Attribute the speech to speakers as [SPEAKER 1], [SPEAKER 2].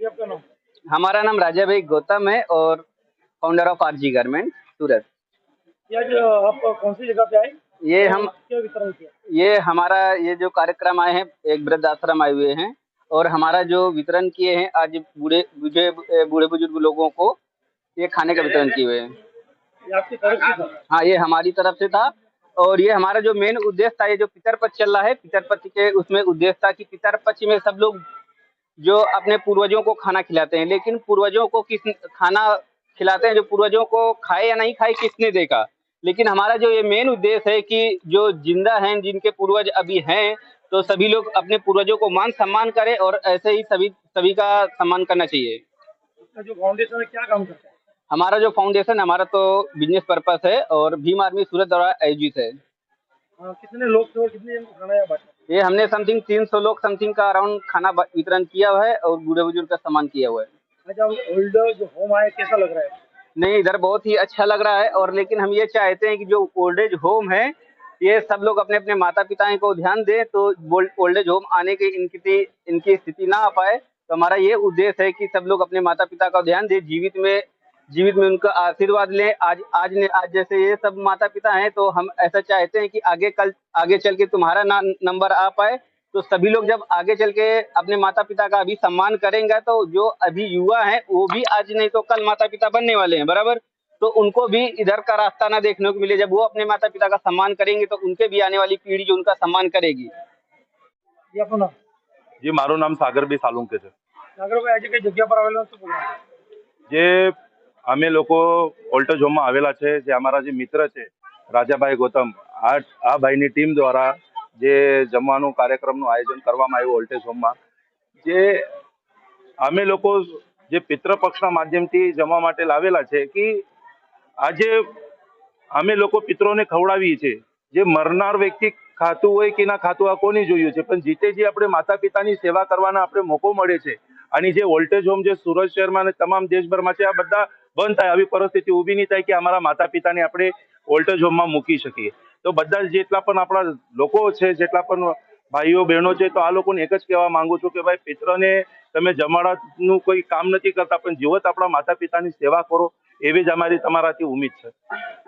[SPEAKER 1] ये आपका नाम
[SPEAKER 2] हमारा नाम राजा भाई गौतम है और founder of RG
[SPEAKER 1] garment Surat आप कौन सी जगह पे आए?
[SPEAKER 2] ये हम
[SPEAKER 1] क्या वितरण किया?
[SPEAKER 2] ये हमारा ये जो कार्यक्रम आए हैं एक वृद्ध आश्रम आए हुए हैं और हमारा जो वितरण किए हैं आज बूढ़े बूढ़े बूढ़े बुज़ुर्ग लोगों को ये खाने का वितरण किए हुए हैं।
[SPEAKER 1] आपकी तरफ़ से था?
[SPEAKER 2] हाँ ये हमारी तरफ़ से था और ये हमारा जो मेन उद्देश्य था ये जो पितर पक्ष चल रहा है पितर पक्ष के उसमें उद्देश्य था कि पितर पक्ष में सब लोग जो अपने पूर्वजों को खाना खिलाते हैं लेकिन पूर्वजों को किस खाना खिलाते हैं जो पूर्वजों को खाए या नहीं खाए किसने देखा? लेकिन हमारा जो ये मेन उद्देश्य है कि जो ज़िंदा हैं जिनके पूर्वज अभी हैं तो सभी लोग अपने पूर्वजों को मान सम्मान करें और ऐसे ही सभी सभी का सम्मान करना चाहिए।
[SPEAKER 1] जो फाउंडेशन है क्या काम करता है?
[SPEAKER 2] हमारा जो फाउंडेशन हमारा तो बिज़नेस पर्पस है और भीम आर्मी सूरत द्वारा आयोजित है।
[SPEAKER 1] कितने लोग थे और कितने जन को खाना है बांटा?
[SPEAKER 2] ये हमने समथिंग 300 लोग समथिंग का अराउंड खाना वितरण किया हुआ है और बूढ़े बुज़ुर्ग का सामान किया हुआ है।
[SPEAKER 1] आज आप ओल्ड जो होम आए कैसा लग रहा है?
[SPEAKER 2] नहीं इधर बहुत ही अच्छा लग रहा है और लेकिन हम ये चाहते हैं कि जो ओल्ड एज होम है ये सब लोग अपने अपने माता पिता को ध्यान दें तो ओल्ड एज होम आने की इनकी इनकी स्थिति ना आ पाए। तो हमारा ये उद्देश्य है कि सब लोग अपने माता पिता का ध्यान दें जीवित में जीवित में उनका आशीर्वाद लें आज आज ने आज जैसे ये सब माता पिता हैं तो हम ऐसा चाहते हैं कि आगे कल आगे चल के तुम्हारा ना नंबर आ पाए तो सभी लोग जब आगे चल के अपने माता पिता का अभी सम्मान करेंगे तो जो अभी युवा हैं वो भी आज नहीं तो कल माता पिता बनने वाले हैं बराबर तो उनको भी इधर का रास्ता ना देखने को मिले जब वो अपने माता पिता का सम्मान करेंगे तो उनके भी आने वाली पीढ़ी जो उनका सम्मान करेगी
[SPEAKER 1] ये आपका नाम
[SPEAKER 3] જી મારું નામ સાગરભાઈ સાલુંકે છે
[SPEAKER 1] નાગરભાઈ આજે કઈ જગ્યા પર આવેલો શું બોલવાનું
[SPEAKER 3] જે અમે લોકો ઓલ્ટેજ ઝોનમાં આવેલા છે, જે અમારા જે મિત્ર છે, રાજાભાઈ ગૌતમ, આ આ ભાઈની ટીમ દ્વારા જે જમવાનું કાર્યક્રમનું આયોજન કરવામાં આવ્યું ઓલ્ટેજ હોમમાં જે અમે લોકો જે પિતૃ પક્ષના માધ્યમથી જમવા માટે લાવેલા છે કે આજે અમે લોકો પિત્રોને ખવડાવીએ છીએ. જે મરનાર વ્યક્તિ ખાતું હોય કે ના ખાતું આ કોની જોયું છે? પણ જીતે જે આપણે માતા પિતાની સેવા કરવાના આપણે મોકો મળે છે. અને જે વોલ્ટેજ હોમ જે સુરત શહેરમાં અને તમામ દેશભરમાં છે, આ બધા બંધ થાય. આવી પરિસ્થિતિ ઊભી નહીં થાય કે અમારા માતા પિતાને આપણે વોલ્ટેજ હોમમાં મૂકી શકીએ. તો બધા જેટલા પણ આપણા લોકો છે, જેટલા પણ ભાઈઓ, બહેનો છે, તો આ લોકોને એક જ કહેવા માંગુ છું કે ભાઈ, પિત્રને તમે જમાડાનું કોઈ કામ નથી કરતા, પણ જીવત આપણા માતા પિતાની સેવા કરો, એવી જ અમારી તમારાથી ઉમ્મીદ છે.